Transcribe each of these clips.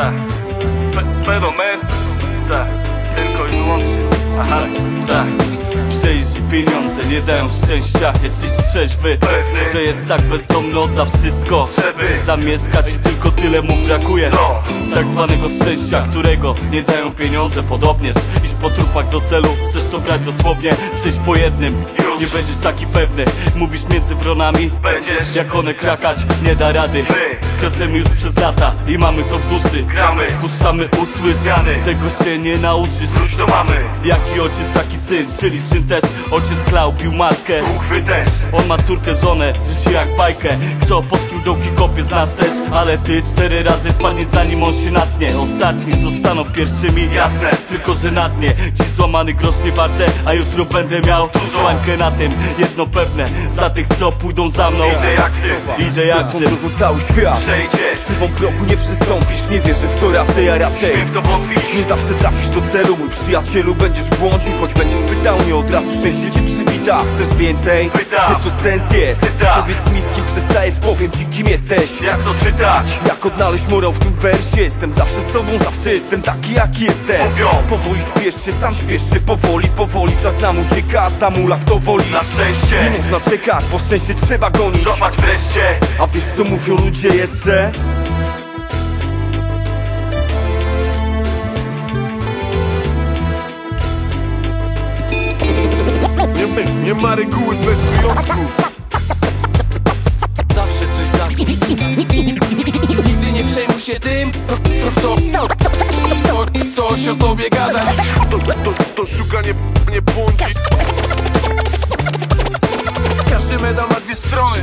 fe- fenomen Tak, tylko i wyłącznie Aha, Tak, przejrzyj pieniądze, nie dają szczęścia Jesteś trzeźwy, Pewny. że jest tak bezdomny, odda wszystko Żeby. Zamieszkać i tylko tyle mu brakuje No. Tak zwanego szczęścia, którego nie dają pieniądze Podobnież, iż po trupach do celu Chcesz to brać dosłownie, przejść po jednym. Nie będziesz taki pewny, mówisz między wronami Będziesz. Jak one krakać, nie da rady. My. Kroczymy już przez lata i mamy to w duszy Gramy. Puszczamy usłysz, Zmiany. tego się nie nauczysz. Wróć do mamy. Jaki ojciec, taki syn, czyli czyn też. Ojciec klał, bił matkę. Uchwy też. On ma córkę, żonę, życie jak bajkę. Kto pod kim dołki kopie, znasz też Ale ty cztery razy wpadniesz zanim on się natnie. Ostatni zostaną pierwszymi Jasne. Tylko, że na dnie. Dziś złamany grosz nie warte A jutro będę miał bańkę na tym. Jedno pewne, za tych co pójdą za mną. Idę jak ty. Idę jak ty. drogą cały świat. Przejdziesz Krzywą kroku nie przystąpisz Nie wierzę w to raczej, a raczej. W to wątpić Nie zawsze trafisz do celu, mój przyjacielu Będziesz błądził, choć będziesz pytał Nie od razu szczęście cię przywita Chcesz więcej? Pytam. Czy to sens jest? Pytam. Powiedz mi z kim przestajesz, powiem ci kim jesteś Jak to czytać? Jak odnaleźć morał w tym wersie Jestem zawsze sobą, zawsze jestem taki jaki jestem Mówią. Powoli śpiesz się, sam śpiesz się Powoli, powoli, czas nam ucieka Sam ulak to woli Na szczęście Nie można czekać, bo szczęście trzeba gonić Złapać wreszcie A wiesz co mówią ludzie jeszcze? Nie, nie ma reguły bez wyjątku. Zawsze coś zawsze Nigdy nie przejmuj się tym To, to, to, to, ktoś o tobie gada. To, to, to szukanie nie błądzi. Każdy medal ma dwie strony.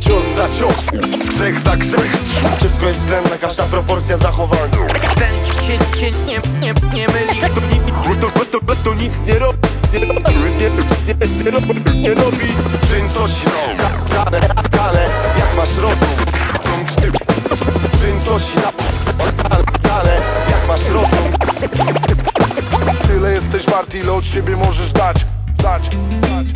Cios za cios, grzech za grzech. Wszystko jest względna, każda proporcja zachowania Ten cię, cię nie, nie, nie myli Wart, ile od siebie możesz dać, dać, dać